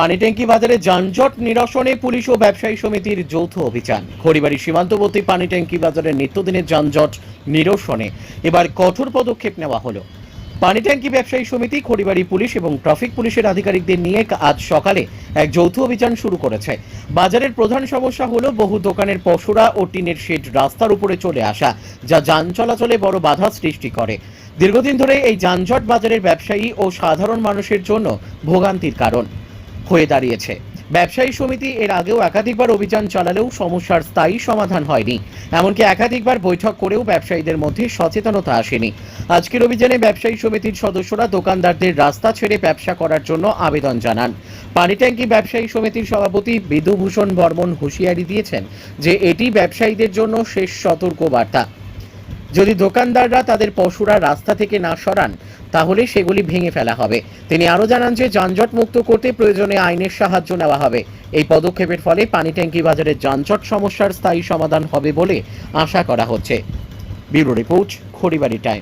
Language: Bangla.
পানিট্যাঙ্কি বাজারে যানজট নিরসনে পুলিশ ও ব্যবসায়ী সমিতির যৌথ অভিযান। খড়িবাড়ি সীমান্তবর্তী পানিট্যাঙ্কি বাজারের নিত্যদিনের যানজট নিরসনে। এবার কঠোর পদক্ষেপ নেওয়া হলো। পানিট্যাঙ্কি ব্যবসায়ী সমিতি, খড়িবাড়ি পুলিশ এবং ট্রাফিক পুলিশের আধিকারিকদের নিয়ে আজ সকালে এক যৌথ অভিযান শুরু করেছে। বাজারের প্রধান সমস্যা হলো বহু দোকানের পশুরা ও টিনের শেড রাস্তার উপরে চলে আসা, যা যান চলাচলে বড় বাধা সৃষ্টি করে। দীর্ঘদিন ধরে এই যানজট বাজারের ব্যবসায়ী ও সাধারণ মানুষের জন্য ভোগান্তির কারণ। হয়ে দাঁড়িয়েছে। ব্যবসায়ী সমিতি এর আগেও একাধিকবার অভিযান চালালেও সমস্যার স্থায়ী সমাধান হয়নি। এমনকি একাধিকবার বৈঠক করেও ব্যবসায়ীদের মধ্যে সচেতনতা আসেনি। আজকের অভিযানে ব্যবসায়ী সমিতির সদস্যরা দোকানদারদের রাস্তা ছেড়ে ব্যবসা করার জন্য আবেদন জানান। পানিট্যাঙ্কি ব্যবসায়ী সমিতির সভাপতি বিধুভূষণ বর্মন হুঁশিয়ারি দিয়েছেন যে এটি ব্যবসায়ীদের জন্য শেষ সতর্ক বার্তা যদি দোকানদাররা তাদের পশুরা রাস্তা থেকে না সরান, তাহলে সেগুলি ভেঙে ফেলা হবে। তিনি আরও জানান যে, যানজট মুক্ত করতে প্রয়োজনে আইনের সাহায্য নেওয়া হবে। এই পদক্ষেপের ফলে পানি ট্যাঙ্কি বাজারের যানজট সমস্যার স্থায়ী সমাধান হবে বলে আশা করা হচ্ছে। Bureau report, Kharibari time.